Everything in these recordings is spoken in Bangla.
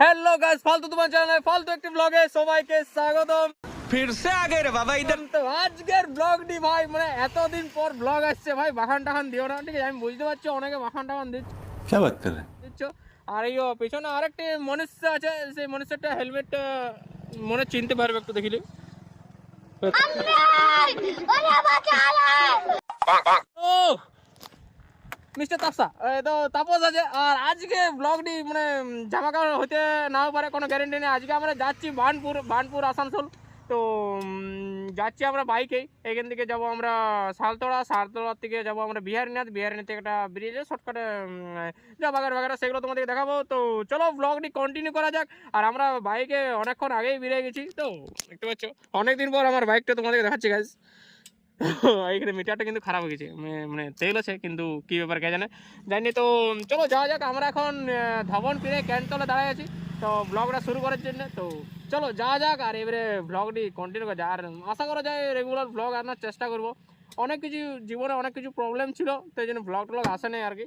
হ্যালো গাইস ফালতু তোমার চ্যানেলে ফালতু একটি ব্লগে সবাইকে স্বাগত ফিরছে আগে রে বাবা ইদান তো আজকের ব্লগটি ভাই মানে এতদিন পর ব্লগ আসছে ভাই বাখান টাখান দিও না ঠিক আছে? আমি বুঝতে পারছি অনেকে বাখান টাখান দিচ্ছে। কে বাত করে? আর এই পিছনে আরেকটি মনুষ্য আছে সেই মনুষ্যটা হেলমেট মনে চিনতে পারবে একটু দেখিলে। ওরে বাবা ও মিস্টার তাপসা। তো তাপস আছে, আর আজকে ব্লগটি মানে জামা কাপড় হতে নাও পারে, কোনো গ্যারেন্টি নেই। আজকে আমরা যাচ্ছি বানপুর বানপুর আসানসোল। তো যাচ্ছি আমরা বাইকেই এখান থেকে যাব আমরা শালতোড়া শালতোড়ার থেকে যাব আমরা বিহারীনাথ। বিহারীনাথ থেকে একটা ব্রিজে শর্টকাটে যা বাগার বাগারা সেগুলো তোমাদেরকে দেখাবো। তো, চলো ব্লগটি কন্টিনিউ করা যাক। আর আমরা বাইকে অনেকক্ষণ আগেই বেরিয়ে গেছি। তো, দেখতে পাচ্ছ, অনেকদিন পর আমার বাইকটা তোমাদেরকে দেখাচ্ছি গাছ এখানে মিটারটা কিন্তু খারাপ হয়ে গেছে। মানে- মানে তেল আছে, কিন্তু কি ব্যাপার কে জানে? জানি তো, চলো যাওয়া যাক, আমরা এখন ধবন ফিরে ক্যান্টলে দাঁড়ায় আছি। তো ব্লগটা শুরু করার জন্য, তো চলো যাওয়া যাক, আর এবারে ব্লগটি কন্টিনিউ করা যায় আর আশা করা যায় রেগুলার ব্লগ আনার চেষ্টা করব। অনেক কিছু জীবনে অনেক কিছু প্রবলেম ছিল, তো এই জন্য ব্লগ টলগ আসে নাই আর কি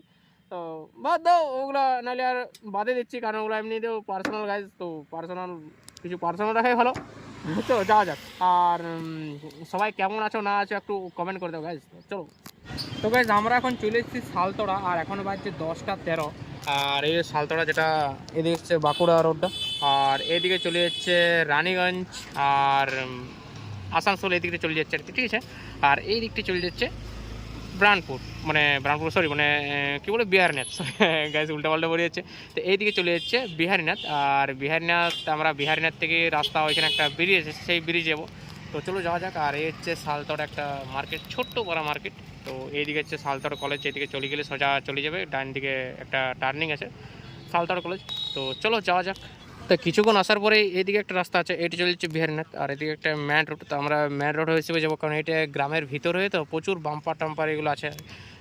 তো বাদ দাও, ওগুলো নাহলে আর বাদে দিচ্ছি, কারণ ওগুলো এমনিতেও পার্সোনাল গাইজ তো পার্সোনাল কিছু পার্সোনাল রাখাই ভালো। তো যাওয়া যাক। আর সবাই কেমন আছো না আছো একটু কমেন্ট করে দাও গাইজ চলো। তো গাইজ আমরা এখন চলে এসেছি শালতোড়া, আর এখন বাজছে দশটা তেরো। আর এই শালতোড়া যেটা এদিকে হচ্ছে বাঁকুড়া রোডটা আর এদিকে চলে যাচ্ছে রানীগঞ্জ, আর আসানসোল এই দিকটা চলে যাচ্ছে আর ঠিক আছে? আর এই দিকটা চলে যাচ্ছে ব্রানপুর মানে ব্রানপুর সরি মানে কী বলে, বিহারনাথ। গাইজ উল্টা পাল্টা বলে যাচ্ছে। তো এইদিকে চলে যাচ্ছে বিহারীনাথ। আর বিহারীনাথ, আমরা বিহারীনাথ থেকে রাস্তা ওইখানে একটা ব্রিজ আছে, সেই ব্রিজ যাব। তো চলো যাওয়া যাক। আর এই হচ্ছে সালতড় একটা মার্কেট ছোট্ট বড় মার্কেট তো এইদিকে হচ্ছে সালতড় কলেজ এদিকে চলে গেলে সোজা চলে যাবে। ডান দিকে একটা টার্নিং আছে, সালতড় কলেজ তো চলো যাওয়া যাক। তো কিছুক্ষণ আসার পরে এইদিকে একটা রাস্তা আছে, এটি চলে যাচ্ছে বিহারীনাথ। আর এদিকে একটা ম্যান রোড তো আমরা ম্যান রোড হিসেবে যাব কারণ এটা গ্রামের ভিতর হয়ে তো প্রচুর বাম্পার টাম্পার এগুলো আছে।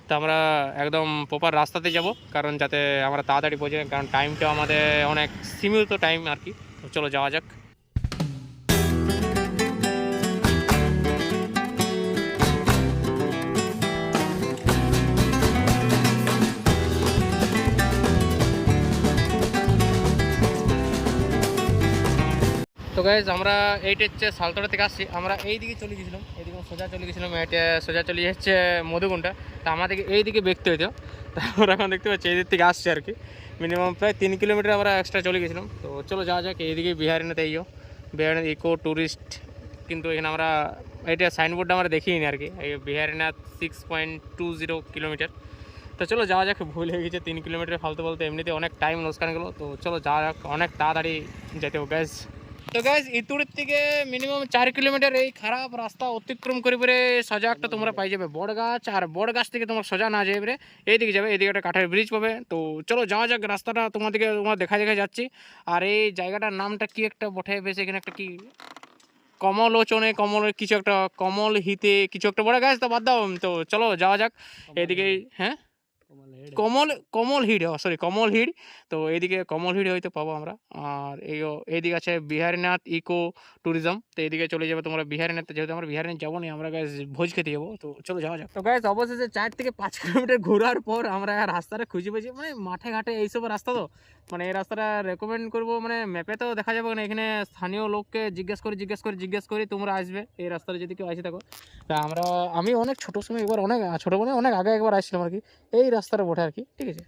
তো আমরা একদম প্রপার রাস্তাতে যাব, কারণ যাতে আমরা তাড়াতাড়ি পৌঁছে কারণ টাইমটা আমাদের অনেক সীমিত টাইম আর কি। চলো যাওয়া যাক। তো গাইজ আমরা এইটা হচ্ছে সালতোড়া থেকে আসছি। আমরা এই দিকে চলে গেছিলাম এইদিকে সোজা চলে গেছিলাম এটা সোজা চলে যাচ্ছে মধুগুন্ডা তো আমাদেরকে এই দিকে দেখতে হইতো। তো আমরা এখন দেখতে পাচ্ছি এই দিক থেকে আসছে আর কি। মিনিমাম প্রায় তিন কিলোমিটার আমরা এক্সট্রা চলে গেছিলাম তো চলো যাওয়া যাক, এইদিকে বিহারিনাথ এইও বিহারিনাথ ইকো ট্যুরিস্ট কিন্তু এখানে আমরা এটা সাইনবোর্ডটা আমরা দেখিনি আর কি। এই Biharinath six point two zero kilometre. তো চলো যাওয়া যাক, ভুল হয়ে গেছে, তিন কিলোমিটার ফালতু বলতে এমনিতে অনেক টাইম লোসকান গেলো। তো চলো যাওয়া যাক, অনেক তাড়াতাড়ি যেতে হবে গ্যাস তো গাইজ ইতুরের থেকে মিনিমাম চার কিলোমিটার এই খারাপ রাস্তা অতিক্রম করে পরে সোজা একটা তোমরা পাই যাবে বড় গাছ আর বড় গাছ থেকে তোমার সোজা না যাবে এইদিকে যাবে এইদিকে একটা কাঠের ব্রিজ পাবে। তো চলো যাওয়া যাক রাস্তাটা তোমাদেরকে তোমার দেখা দেখা যাচ্ছি। আর এই জায়গাটার নামটা কি একটা বটে বেশ এখানে একটা কি কমলোচনে কমল কিছু একটা কমল হিতে কিছু একটা বড় গাছ তো বাদ দাও তো চলো যাওয়া যাক। এদিকে হ্যাঁ? কমল কমল হিড সরি কমল হিড। তো এইদিকে কমল হিড হয়তো পাবো আমরা। আর এই এইদিকে আছে বিহারীনাথ ইকো ট্যুরিজম। তো এইদিকে চলে যাবে তোমরা বিহারীনাথ যেহেতু আমরা বিহারীনাথ যাব না আমরা গাছ ভোজ খেতে যাব। তো চলো যাওয়া যাক। তো গাছ অবশেষে চার থেকে পাঁচ কিলোমিটার ঘোরার পর আমরা রাস্তাটা খুঁজে পেয়েছি। মানে মাঠে ঘাটে এইসব রাস্তা তো। মানে এই রাস্তাটা রেকমেন্ড করব মানে ম্যাপে তো দেখা যাবে না। এখানে স্থানীয় লোককে জিজ্ঞেস করে জিজ্ঞেস করে জিজ্ঞেস করে তোমরা আসবে। এই রাস্তাটা যদি কেউ আসে থাকো। তা আমরা আমি অনেক ছোটো সময় একবার অনেক ছোটো মানে অনেক আগে একবার আসছিলাম আর কি। এই রাস্তাটা বটে আর কি। ঠিক আছে।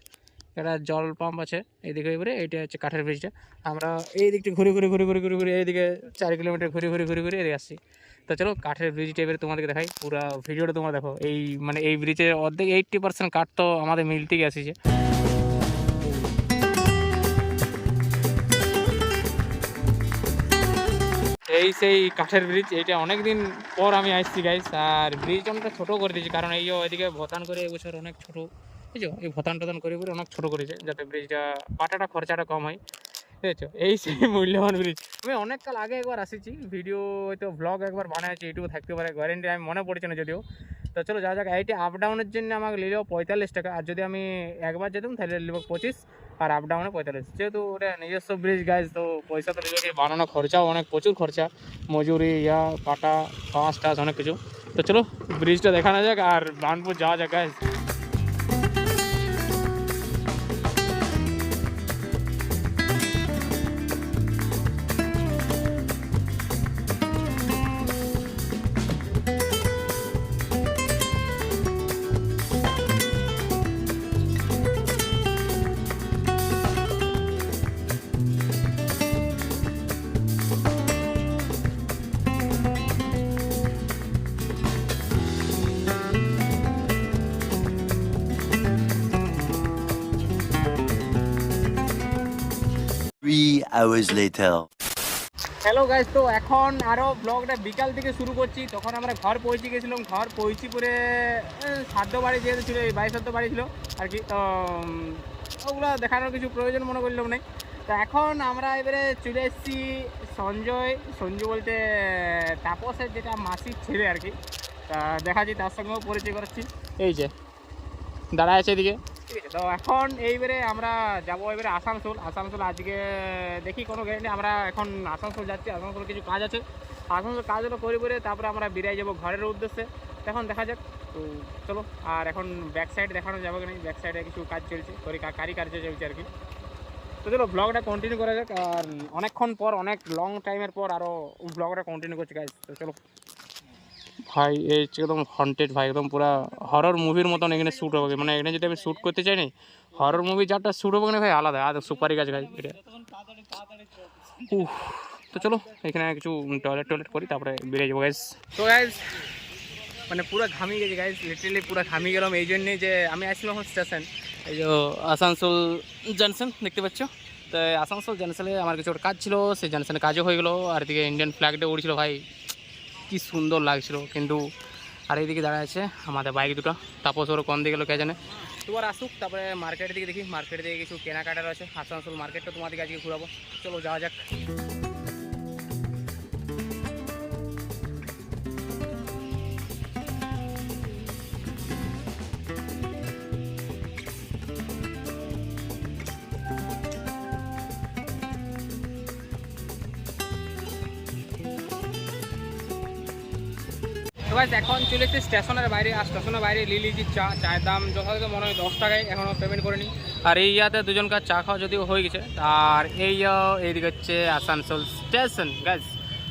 একটা জল পাম্প আছে এইদিকে এবারে এইটা হচ্ছে কাঠের ব্রিজটা আমরা এই দিকটা ঘুরে ঘুরে ঘুরে ঘুরে ঘুরে ঘুরে এইদিকে চার কিলোমিটার ঘুরে ঘুরে ঘুরে ঘুরে এদিকে আসছি। তো চলো কাঠের ব্রিজটা এবারে তোমাদেরকে দেখাই পুরো ভিডিওটা তোমরা দেখো। এই মানে এই ব্রিজের অর্ধেক এইট্টি পার্সেন্ট কাঠ তো আমাদের মিল থেকে আসিছে। এই সেই কাঠের ব্রিজ এইটা অনেক দিন পর আমি আসছি গাইস আর ব্রিজ অনেকটা ছোটো করে দিয়েছি কারণ এই ওইদিকে ভতান করে এবছর অনেক ছোটো। বুঝছ? এই ভতান টতান করে করে অনেক ছোটো করেছে, যাতে ব্রিজটা পাটাটা খরচাটা কম হয়। বুঝেছ? এই সেই মূল্যবান ব্রিজ আমি অনেক কাল আগে একবার আসেছি ভিডিও হয়তো ব্লগ একবার বানাইছি এটুকু থাকতে পারে গ্যারেন্টি আমি মনে পড়ছে না যদিও। তো চলো যা যাক এইটা আপ ডাউনের জন্য আমাকে নিল পঁয়তাল্লিশ টাকা, আর যদি আমি একবার যেতাম তাহলে নিব পঁচিশ, আর আপ ডাউনে পঁয়তাল্লিশ। যেহেতু ওটা নিজস্ব ব্রিজ গাছ তো পয়সা তো নিজেকে বানানো খরচাও অনেক প্রচুর খরচা। মজুরি, ইয়া কাটা বাঁশ টাস অনেক কিছু। তো চলো ব্রিজটা দেখানো যাক, আর বানপুর যাওয়া যাক গাছ hours later. হ্যালো গাইজ তো এখন আরও ব্লগটা বিকাল থেকে শুরু করছি। তখন আমরা ঘর পৌঁছে গেছিলাম। ঘর পৌঁছি পরে সাধ্য বাড়ি যেহেতু ছিল, এই বাইশ সাধ্য বাড়ি ছিল, আর কি তো ওগুলো দেখানোর কিছু প্রয়োজন মনে করলাম নাই। তো এখন আমরা এবারে চলে এসেছি সঞ্জয়। সঞ্জয় বলতে, তাপসের যেটা মাসির ছেলে আর কি। তা দেখাচ্ছি, তার সঙ্গেও পরিচয় করাচ্ছি। এই যে, দাঁড়ায় আছে এদিকে। তো এখন এইবারে আমরা যাব এবারে আসানসোল। আসানসোল আজকে দেখি কোনো গ্যারেন্টি আমরা এখন আসানসোল যাচ্ছি, আসানসোল কিছু কাজ আছে। আসানসোল কাজগুলো করে করে তারপরে আমরা বেরিয়ে যাব ঘরের উদ্দেশ্যে। তখন দেখা যাক, তো চলো, আর এখন ব্যাক সাইড দেখানো যাবে কি ব্যাক সাইডে কিছু কাজ চলছে, করি কারি কার্য চলছে আর কি। তো চলো ব্লগটা কন্টিনিউ করা যাক, আর অনেকক্ষণ পর, অনেক লং টাইমের পর আরও ব্লগটা কন্টিনিউ করছে কাজ তো চলো। ভাই এই হচ্ছে একদম হন্টেড ভাই, একদম পুরো হরর মুভির মতন এখানে শ্যুট হবে। মানে এখানে যদি আমি শ্যুট করতে চাই না হরর মুভি যারটা শ্যুট হবে না ভাই, আলাদা। আর সুপারি গাছ গাছ এটা। তো চলো, এখানে কিছু টয়লেট টয়লেট করি, তারপরে বেরিয়ে যাব গাইজ তো গাইজ মানে পুরো ঘামিয়ে গেছি গাইজ লিটারেলি পুরো ঘামিয়ে গেলাম, এই জন্যে যে আমি আসলাম স্টেশন এই যে আসানসোল জংশন দেখতে পাচ্ছ? তো আসানসোল জংশনে আমার কিছু কাজ ছিল, সেই জংশনে কাজও হয়ে গেলো, আর এদিকে ইন্ডিয়ান ফ্ল্যাগটা উড়ছিল ভাই। কি সুন্দর লাগছিল, কিন্তু আর এইদিকে দাঁড়ায় আছে আমাদের বাইক দুটো। তাপস ওর কম দিকে গেলো কে জানে? তোমার আসুক, তারপরে মার্কেটের দিকে দেখি। মার্কেটের দিকে কিছু কেনাকাটার আছে আসানসোল মার্কেটটা তোমাদেরকে আজকে ঘুরাবো। চলো যাওয়া যাক। গাইজ এখন চলে এসেছি স্টেশনের বাইরে, আর স্টেশনের বাইরে লিলি যে চা, চায়ের দাম যথাযথ মনে হয় দশ টাকায় এখনও পেমেন্ট করিনি। আর এই ইয়াতে দুজনকার চা খাওয়া যদিও হয়ে গেছে, আর এই এইদিকে হচ্ছে আসানসোল স্টেশন গাইজ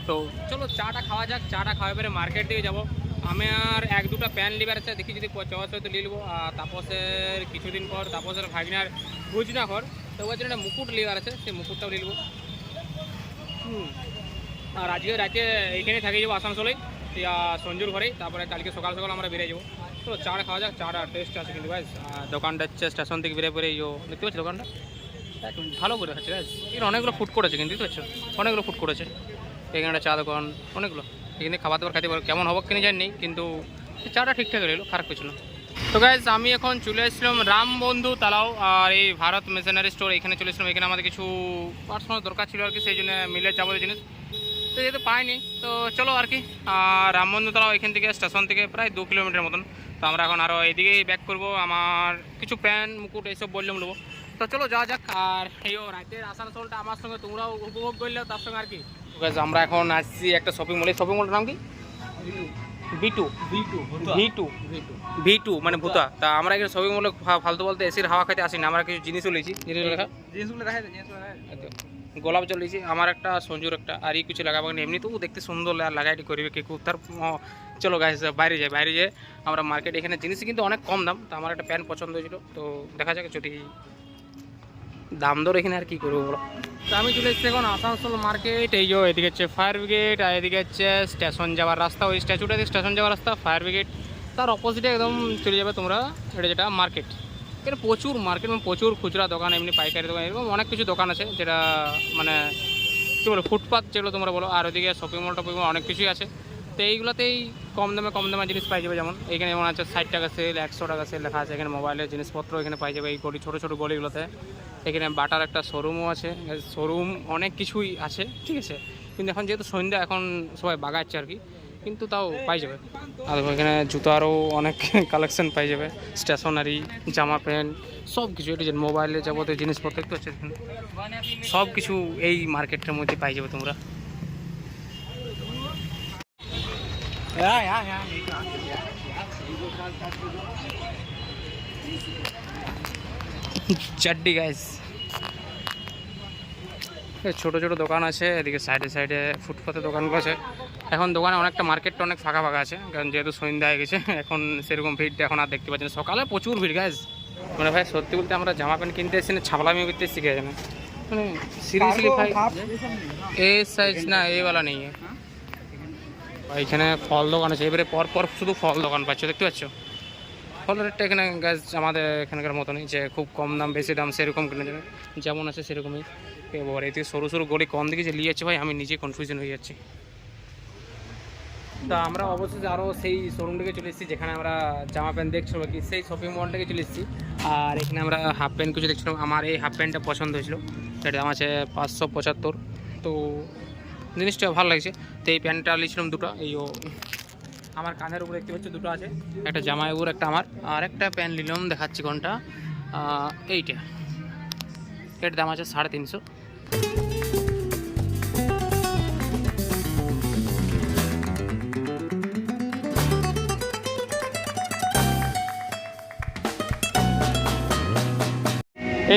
তো চলো চাটা খাওয়া যাক, চাটা খাওয়া পরে মার্কেট দিকে যাব। আমি আর এক দুটো প্যান লিবার আছে, দেখি যদি চয়েস হয়তো নিয়ে আর তাপসের কিছুদিন পর তাপসের ভাগিনার বুঝনা ঘর তো ওই জন্য মুকুট লিবার আছে, সেই মুকুটটাও নিয়ে হুম। আর আজকে রাতে এইখানে থাকি যাব আসানসোলেই। সঞ্জুর ঘরেই তারপরে কালকে সকাল সকাল আমরা বেরিয়ে যাব। তো চাটা খাওয়া যাক চাটা টেস্ট আছে কিন্তু গাইজ দোকানটা হচ্ছে স্টেশন থেকে বেরিয়ে পরে ইয়ো দেখতে পাচ্ছি দোকানটা? ভালো করে গাইজ এখানে অনেকগুলো ফুড করেছে কিন্তু, দেখতে পাচ্ছ? অনেকগুলো ফুড করেছে এখানে একটা চা দোকান, অনেকগুলো। এখানে খাবার দাবার খাইতে পারো, কেমন হবে কিনে জানি কিন্তু চাটা ঠিকঠাক রইল, খারাপ কিছু না। তো গাইজ আমি এখন চলে এসেছিলাম রাম বন্ধু তালাও, আর এই ভারত মেশিনারি স্টোর এখানে চলে এসেছিলাম এখানে আমাদের কিছু পার্সোনাল দরকার ছিল আর কি, সেই জন্য মিলের যাবতীয় জিনিস। তো যেহেতু পাইনি তো চলো আর কি। আর রামবন্ধু তালাও এখান থেকে স্টেশন থেকে প্রায় দু কিলোমিটার মতন। তো আমরা এখন আরও এদিকেই ব্যাক করব। আমার কিছু প্যান্ট মুকুট এইসব বললাম নেব। তো চলো যাওয়া যাক। আর এই রাতের আসানসোলটা আমার সঙ্গে তোমরাও উপভোগ করলেও তার সঙ্গে আর কি। ঠিক আছে আমরা এখন আসছি একটা শপিং মলে শপিং মলের নাম কি? মানে ভূতা। তা আমরা এখানে শপিং মলে ফালতু বলতে এসির হাওয়া খাইতে আসি না আমরা কিছু জিনিসও লিছি জিনিসগুলো দেখা? জিনিসগুলো গোলাপ জল লিছি আমার একটা সঞ্জুর একটা, আর ই কিছু লাগাবো না। এমনিতেও দেখতে সুন্দর লাগাইটি করিবে কি তার চলো গাছ বাইরে যাই বাইরে যাই। আমরা মার্কেট এখানে জিনিস কিন্তু অনেক কম দাম। তো আমার একটা প্যান্ট পছন্দ হয়েছিল, তো দেখা যাক যদি দাম দর এখানে আর কি করব বলো। তো আমি চলে এসেছি এখন আসানসোল মার্কেট এই এদিকে হচ্ছে ফায়ার ব্রিগেড আর এদিকে হচ্ছে স্টেশন যাওয়ার রাস্তা। ওই স্ট্যাচুটা স্টেশন যাওয়ার রাস্তা ফায়ার ব্রিগেড তার অপোজিটে একদম চলে যাবে তোমরা, এটা যেটা মার্কেট এখানে প্রচুর মার্কেট মানে প্রচুর খুচরা দোকান, এমনি পাইকারি দোকান, এরকম অনেক কিছু দোকান আছে যেটা মানে কী বলো ফুটপাথ যেগুলো তোমরা বলো, আর ওদিকে শপিং মল টপিং মল অনেক কিছুই আছে। তো এইগুলোতেই কম দামে কম দামে জিনিস পাই যাবে যেমন, এখানে যেমন আছে ষাট টাকা সেল একশো টাকা সেল লেখা আছে, এখানে মোবাইলের জিনিসপত্র এখানে পাই যাবে, এই গলি, ছোটো ছোটো গলিগুলোতে। এখানে বাটার একটা শোরুমও আছে শোরুম অনেক কিছুই আছে, ঠিক আছে। কিন্তু এখন যেহেতু সন্ধ্যা, এখন সবাই বাগাচ্ছে আর কি। কিন্তু তাও পাই যাবে। আর এখানে জুতারও অনেক কালেকশন পাই যাবে। স্টেশনারি জামা প্যান্ট সব কিছু এটা যে মোবাইলের যাবতীয় জিনিসপত্র একটু আছে সব কিছু এই মার্কেটের মধ্যে পাই যাবে তোমরা। চাড্ডি গাইস ছোট ছোট দোকান আছে এদিকে সাইডে সাইডে ফুটপাতে দোকানগুলো আছে। এখন দোকানে অনেকটা মার্কেটটা অনেক ফাঁকা ফাঁকা আছে কারণ যেহেতু সন্ধ্যা হয়ে গেছে এখন সেরকম ভিড়টা এখন আর দেখতে পাচ্ছি না। সকালে প্রচুর ভিড় গাইজ মানে ভাই সত্যি বলতে আমরা জামা প্যান্ট কিনতে এসেছি না ছাপলামি করতে এসেছি গেছে না মানে সিরিয়াসলি ভাই এ সাইজ না এ वाला নেই। এখানে ফল দোকান আছে এবারে পর পর শুধু ফল দোকান পাচ্ছ দেখতে পাচ্ছ? ফলের রেটটা এখানে গাছ আমাদের এখানকার মতনই যে খুব কম দাম, বেশি দাম সেরকম যেমন আছে সেরকমই। এবার এতে সরু সরু গড়ি কম দিকে যে নিয়ে যাচ্ছে ভাই, আমি নিজে কনফিউশন হয়ে যাচ্ছি। তা আমরা অবশ্যই আরও সেই শোরুম থেকে চলে এসেছি, যেখানে আমরা জামা প্যান্ট দেখছিলাম কি সেই শপিং মল থেকে চলে এসেছি। আর এখানে আমরা হাফ প্যান্ট কিছু দেখছিলাম। আমার এই হাফ প্যান্টটা পছন্দ হয়েছিল। এটার দাম আছে পাঁচশো পঁচাত্তর। তো জিনিসটা ভালো লাগছে। তো এই প্যান্টটা নিয়েছিলাম দুটো। এই আমার কাঁধের উপরে দেখতে পাচ্ছ দুটো আছে। একটা জামাই উপর একটা আমার। আর একটা প্যান্ট নিলাম, দেখাচ্ছি কোনটা। এইটা। এর দাম আছে সাড়ে তিনশো।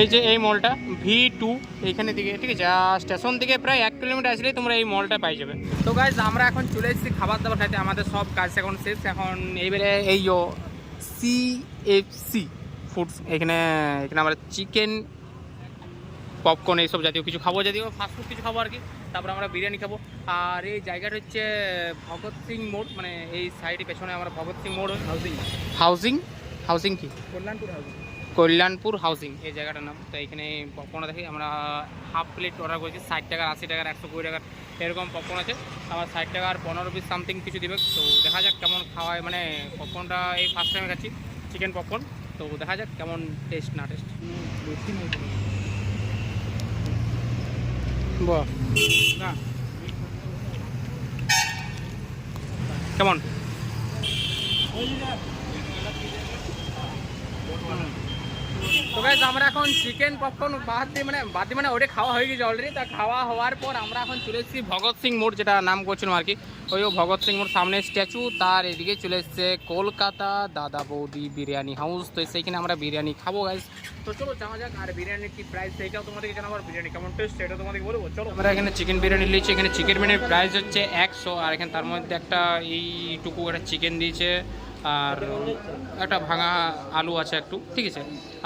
এই যে এই মলটা ভি টু এইখানে দিকে ঠিক আছে? আর স্টেশন থেকে প্রায় এক কিলোমিটার আসলেই তোমরা এই মলটা পাই যাবে। তো গাইজ আমরা এখন চলে এসেছি খাবার দাবার খাইতে। আমাদের সব কাজ এখন শেষ। এখন এইবারে এই সি এফ সি ফুডস এখানে এখানে আমরা চিকেন পপকর্ন এইসব জাতীয় কিছু খাব যদিও ফাস্টফুড কিছু খাব আর কি তারপর আমরা বিরিয়ানি খাব। আর এই জায়গাটা হচ্ছে ভগৎ সিং মোড় মানে এই সাইডে পেছনে আমরা ভগৎ সিং মোড় হাউজিং হাউজিং হাউজিং কি? কল্যাণপুর হাউস কল্যাণপুর হাউসিং এই জায়গাটার নাম। তো এখানে পপকর্ন দেখি আমরা হাফ প্লেট অর্ডার করেছি, ষাট টাকার, আশি টাকার, একশো কুড়ি টাকার, এরকম পপকর্ন আছে। আমার ষাট টাকার, পনেরো পিস সামথিং কিছু দেবে। তো দেখা যাক কেমন খাওয়ায় মানে পপকর্নটা এই ফার্স্ট টাইমে খাচ্ছি চিকেন পপকর্ন তো দেখা যাক কেমন টেস্ট না টেস্ট বাহ। না কেমন? তো গাইজ আমরা এখন চিকেন পপকর্ন বাদ দিয়ে মানে বাদ দিয়ে মানে ওটা খাওয়া হয়ে গেছে অলরেডি তা খাওয়া হওয়ার পর আমরা এখন চলে এসেছি ভগৎ সিং মোড়, যেটা নাম করছিলাম আর কি। ওই ভগৎ সিং মোড় সামনে স্ট্যাচু তার এদিকে চলে এসছে কলকাতা দাদা বৌদি বিরিয়ানি হাউস তো সেইখানে আমরা বিরিয়ানি খাব গাইজ তো চলো, যাওয়া যাক, আর বিরিয়ানির কি প্রাইস সেইটাও তোমাদেরকে জানাব আর বিরিয়ানি কেমন টেস্ট সেটা তোমাদেরকে বলব। চলো। আমরা এখানে চিকেন বিরিয়ানি নিয়েছি এখানে চিকেন বিরিয়ানির প্রাইস হচ্ছে একশো, আর এখানে তার মধ্যে একটা এইটুকু একটা চিকেন দিয়েছে। আর একটা ভাঙা আলু আছে একটু, ঠিক আছে?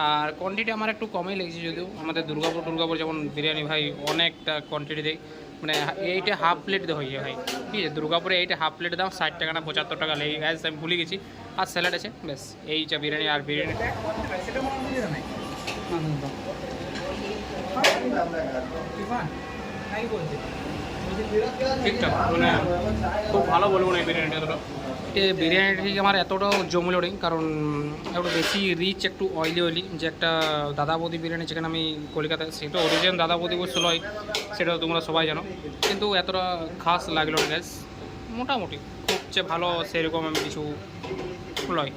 আর কোয়ান্টিটি আমার একটু কমই লেগেছে যদিও, আমাদের দুর্গাপুর দুর্গাপুর যেমন বিরিয়ানি ভাই অনেকটা কোয়ান্টিটি দেয় মানে এইটা হাফ প্লেট দেওয়া হয় ভাই, ঠিক আছে? দুর্গাপুরে এইটা হাফ প্লেট দাম ষাট টাকা না পঁচাত্তর টাকা লেগে গেছে আমি ভুলে গেছি। আর স্যালাড আছে, ব্যাস, এই যা বিরিয়ানি আর বিরিয়ানি। হয় ঠিকঠাক মানে খুব ভালো বলব না এই বিরিয়ানিটা বিরিয়ানিটা ঠিক আমার এতটাও জমল নেই, কারণ একটু বেশি রিচ একটু অয়েলি অয়েলি যে একটা দাদা বৌদি বিরিয়ানি যেখানে আমি কলকাতায়, সেটা অরিজিনাল দাদা বৌদি বলছিল হয় সেটা তোমরা সবাই জানো। কিন্তু এতটা খাস লাগল গ্যাস মোটামুটি খুব যে ভালো, সেরকম আমি কিছু লয়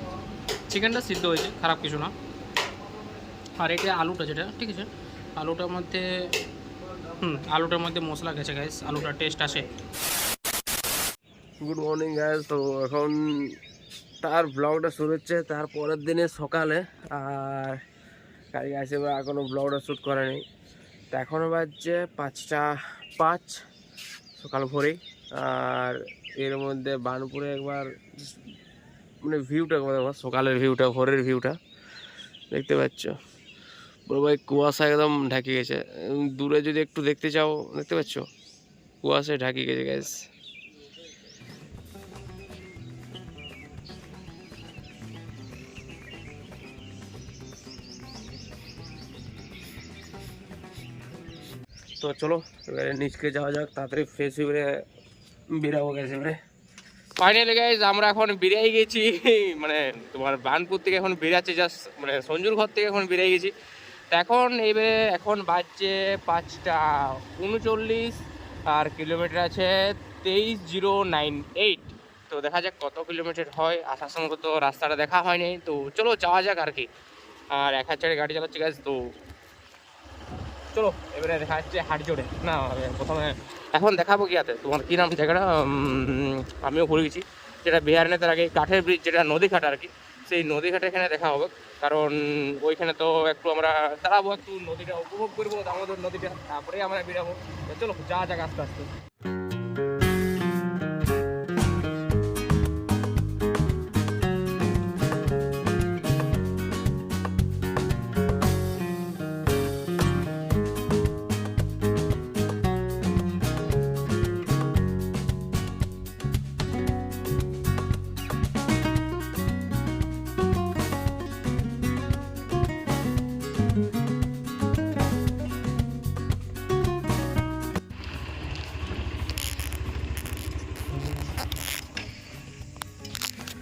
চিকেনটা সিদ্ধ হয়েছে, খারাপ কিছু না। আর এটা আলুটা যেটা, ঠিক আছে? আলুটার মধ্যে, হুম, আলুটার মধ্যে মশলা গেছে গ্যাস আলুটার টেস্ট আসে। গুড মর্নিং গ্যাস তো এখন তার ব্লগটা শুরু হচ্ছে, তার পরের দিনে সকালে। আর গাড়ি আসে বা এখনও ব্লগটা শ্যুট করেনি তো এখনও বাজছে পাঁচটা পাঁচ, সকাল ভোরেই। আর এর মধ্যে বানপুরে একবার মানে ভিউটা একবার সকালের ভিউটা ভোরের ভিউটা দেখতে পাচ্ছ। পুরো ভাই কুয়াশা একদম ঢাকে গেছে। দূরে যদি একটু দেখতে চাও, দেখতে পাচ্ছ? কুয়াশায় ঢাকে গেছে গ্যাস তো চলো, এবারে নিচকে যাওয়া যাক, তাড়াতাড়ি ফ্রেশ হয়ে বেরাবো গেছে এবারে। ফাইনালি গাইজ আমরা এখন বেরিয়ে গেছি মানে তোমার বানপুর থেকে এখন বেরাচ্ছি জাস্ট মানে সঞ্জুর ঘর থেকে এখন বেরিয়ে গেছি। তো এখন এবারে, এখন বাজছে পাঁচটা উনচল্লিশ, আর কিলোমিটার আছে তেইশ জিরো নাইন এইট। তো দেখা যাক কত কিলোমিটার হয় আসার সময় তো রাস্তাটা দেখা হয়নি। তো চলো যাওয়া যাক আর কি। আর এক হাজার গাড়ি চালাচ্ছে গাছ তো চলো, এবারে দেখা যাচ্ছে হাট জোড়ে না প্রথমে এখন দেখাবো আছে তোমার কী নাম? জায়গাটা আমিও ঘুরে গেছি। যেটা বিহার নেতার আগে কাঠের ব্রিজ যেটা নদীঘাট আর কি, সেই নদীঘাটে এখানে দেখা হবে। কারণ ওইখানে তো একটু আমরা দাঁড়াবো, একটু নদীটা উপভোগ করব আমাদের নদীটা তারপরে আমরা বেরাবো। চলো যা যাক আস্তে আস্তে।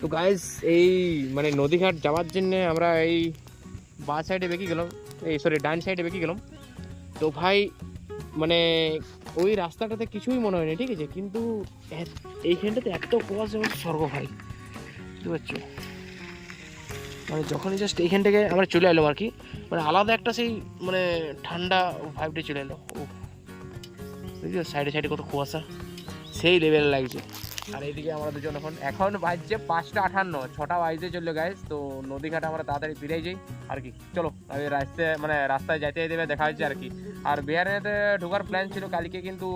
তো গাইস এই মানে নদীঘাট যাওয়ার জন্য আমরা এই বা সাইডে বেঁকে গেলাম। এই সরি ডান সাইডে বেঁকে গেলাম। তো ভাই মানে ওই রাস্তাটাতে কিছুই মনে হয়নি, ঠিক আছে? কিন্তু এইখানটাতে এত কুয়াশা এবং স্বর্গ ভাই। বুঝতে পারছ? মানে যখনই জাস্ট এইখান থেকে আমরা চলে এলাম আর কি মানে আলাদা একটা সেই মানে ঠান্ডা ভাইবটা চলে এলো। ও সাইডে সাইডে কত কুয়াশা। সেই লেভেল লাগছে। আর এইদিকে আমরা দুজন এখন। এখন বাজছে পাঁচটা আঠান্ন, ছটা বাজতে চলল গাইজ তো নদীঘাট আমরা তাড়াতাড়ি ফিরে যাই। আর কি, চলো, আমি রাস্তায় মানে রাস্তায় যাইতে যেতে দেখা হচ্ছে আর কি। আর বিহারেতে ঢোকার প্ল্যান ছিল, কালকে কিন্তু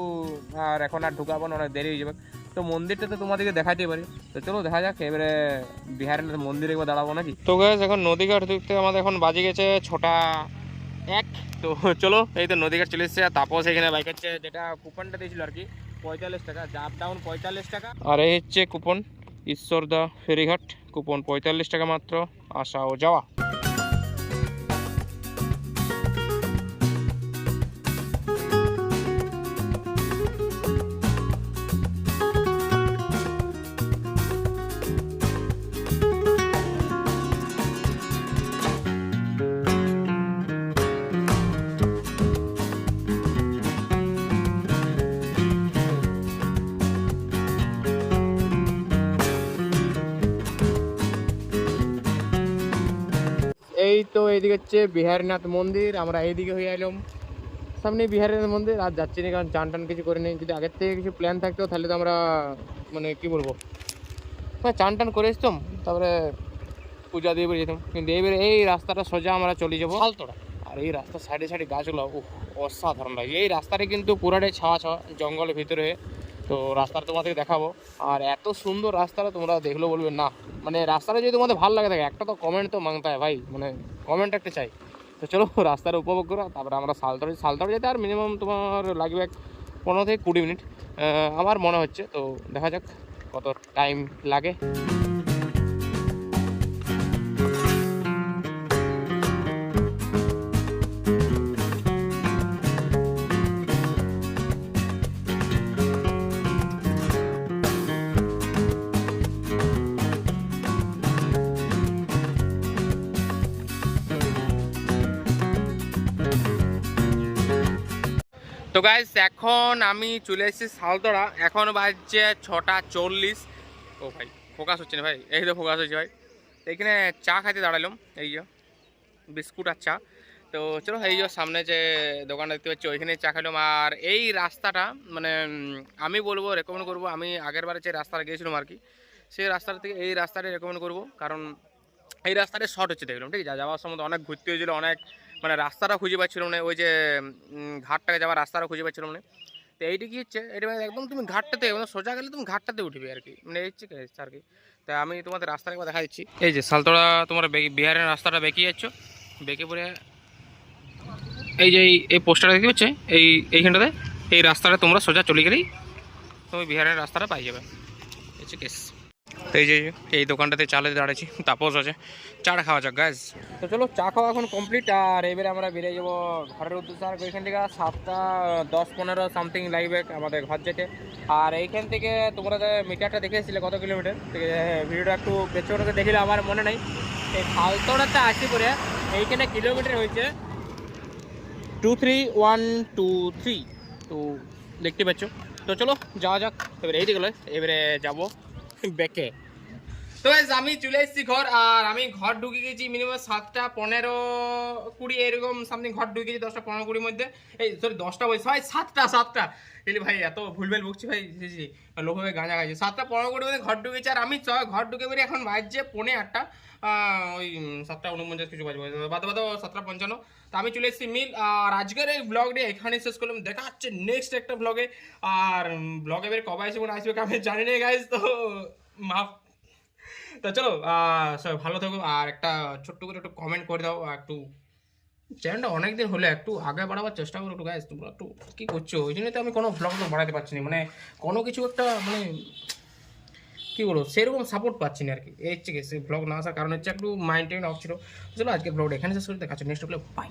আর এখন আর ঢুকাবো না, অনেক দেরি হয়ে যাবে। তো মন্দিরটা তো তোমাদেরকে দেখাতে পারি। তো চলো, দেখা যাক, এবারে বিহারের মন্দিরে একবার দাঁড়াবো নাকি? তো গাইজ এখন নদীঘাট দেখতে আমাদের এখন বাজে গেছে ছটা এক। তো চলো, এই তো নদীঘাট চলে এসেছে, আর তাপস এখানে বাইক হচ্ছে যেটা কুপনটা দিয়েছিল আর কি। পঁয়তাল্লিশ টাকা আপ ডাউন পঁয়তাল্লিশ টাকা। আর এই হচ্ছে কুপন ঈশ্বরদা ফেরিঘাট কুপন পঁয়তাল্লিশ টাকা মাত্র, আসা ও যাওয়া। এইদিকে হচ্ছে বিহারীনাথ মন্দির আমরা এইদিকে হয়ে এলাম। সামনে বিহারীনাথ মন্দির আর যাচ্ছি না কারণ চান টান কিছু করে নেই যদি আগের থেকে কিছু প্ল্যান থাকতো তাহলে তো আমরা মানে কি বলব? হ্যাঁ চান টান করে এসতাম তারপরে পূজা দিয়ে বেরিয়ে যেতাম। কিন্তু এইবারে এই রাস্তাটা সোজা আমরা চলে যাব। হালতোড়া আর এই রাস্তার সাইডে সাইডে গাছগুলো অসাধারণ লাগে। এই রাস্তাটা কিন্তু পুরাটাই ছাওয়া ছাওয়া জঙ্গলের ভিতরে। তো রাস্তাটা তোমাদেরকে দেখাবো। আর এত সুন্দর রাস্তাটা তোমরা দেখলেও বলবে, না। মানে রাস্তাটা যদি তোমাদের ভালো লাগে থাকে একটা তো কমেন্ট তো মাংতে হয় ভাই মানে কমেন্ট একটা চাই। তো চলো রাস্তাটা উপভোগ করো তারপরে আমরা সালতড়ে সালতড়ে যেতে আর মিনিমাম তোমার লাগবে পনেরো থেকে কুড়ি মিনিট। আমার মনে হচ্ছে, তো দেখা যাক কত টাইম লাগে। তো গাইস এখন আমি চলে এসেছি সালতড়া। এখন বাজছে ছটা চল্লিশ। ও ভাই ফোকাস হচ্ছে না ভাই। এই তো ফোকাস হচ্ছে ভাই। তো এখানে চা খাইতে দাঁড়ালাম এই যে বিস্কুট আর চা। তো চলো, এই যে সামনে যে দোকানটা দেখতে পাচ্ছি, ওইখানে চা খাইলাম। আর এই রাস্তাটা মানে আমি বলব রেকমেন্ড করব, আমি আগের বারে যে রাস্তাটা গিয়েছিলাম আর কি, সেই রাস্তাটা থেকে এই রাস্তাটা রেকমেন্ড করব। কারণ এই রাস্তাটা শর্ট হচ্ছে, দেখলাম, ঠিক আছে? যাওয়ার সময় অনেক ঘুরতে হয়েছিল, অনেক মানে রাস্তাটা খুঁজে পাচ্ছিলাম না, ওই যে ঘাটটাকে যাওয়ার রাস্তাটা খুঁজে পাচ্ছিলাম না। তো এইটা কী হচ্ছে? এটা মানে একদম তুমি ঘাটটাতে মানে সোজা গেলে তুমি ঘাটটাতে উঠবে আর কি। মানে এই হচ্ছে আর কি। তা আমি তোমাদের রাস্তাটা একবার দেখা দিচ্ছি। এই যে সালতোড়া তোমার বিহারের রাস্তাটা বেঁকে যাচ্ছ। বেঁকে পড়ে এই যে এই- পোস্টারটা দেখতে পাচ্ছে? এই, এইখানটাতে, এই রাস্তাটা তোমরা সোজা চলে গেলেই তুমি বিহারের রাস্তাটা পাই যাবে। হচ্ছে কেস তো এই যে এই দোকানটাতে চালে দাঁড়াচ্ছি, তাপস আছে। চাটা খাওয়া যাক গ্যাস তো চলো, চা খাওয়া এখন কমপ্লিট আর এবারে আমরা বেরিয়ে যাব ঘরের উদ্দেশ্যে। আর ওইখান থেকে সাতটা, দশ পনেরো সামথিং লাগবে আমাদের ঘর যেতে। আর এইখান থেকে তোমরা মিটারটা দেখেছিলে কত কিলোমিটার ভিডিওটা একটু পেছনে দেখিলে আমার মনে নাই। এই খালতোড়াতে আসি পরে, এইখানে কিলোমিটার হয়েছে two three one two three তো, দেখতে পাচ্ছ। তো চলো, যাওয়া যাক। এবারে এই দিকে এবারে যাব ব্যাকে তো আমি চলে এসেছি ঘর, আর আমি ঘর ঢুকে গেছি মিনিমাম সাতটা পনেরো কুড়ি, এরকম সামথিং ঘর ঢুকে গেছি দশটা পনেরো কুড়ির মধ্যে। এই সরি দশটা বলছি, ভাই, সাতটা সাতটা। এলি ভাই, এত ভুলভাল বকছি ভাই লোক হয়ে গাঁজা গাইছে সাতটা পনেরো কুড়ির মধ্যে ঘর ঢুকেছি, আর আমি ঘর ঢুকে বেরিয়ে এখন বাজছে পৌনে আটটা। ওই সাতটা উনপঞ্চাশ কিছু বাজবে বাদ বাদ সাতটা পঞ্চান্ন। তো আমি চলে এসেছি মিল, আর আজকের এই ব্লগটি এখানে শেষ করলাম। দেখা হচ্ছে নেক্সট একটা ব্লগে আর ব্লগে বের কবে আসবে আসবে আমি জানি না গাইজ তো মাফ তা চলো সবাই ভালো থাকো। আর একটা ছোট্ট করে একটু কমেন্ট করে দাও একটু চ্যানেলটা অনেকদিন হলে, একটু আগে বাড়াবার চেষ্টা করো একটু গাইজ তোমরা একটু কী করছ? ওই জন্যই তো আমি কোনো ব্লগ তো বাড়াতে পারছি না মানে কোনো কিছু একটা মানে কী বলব, সেরকম সাপোর্ট পাচ্ছি না আর কি এই হচ্ছে সে ব্লগ না আসার কারণ হচ্ছে একটু মাইন্ড টেন অফ ছিল। চলো আজকে ব্লগটা এখানে শেষ করে দেখাচ্ছি নেক্সট ব্লগ বাই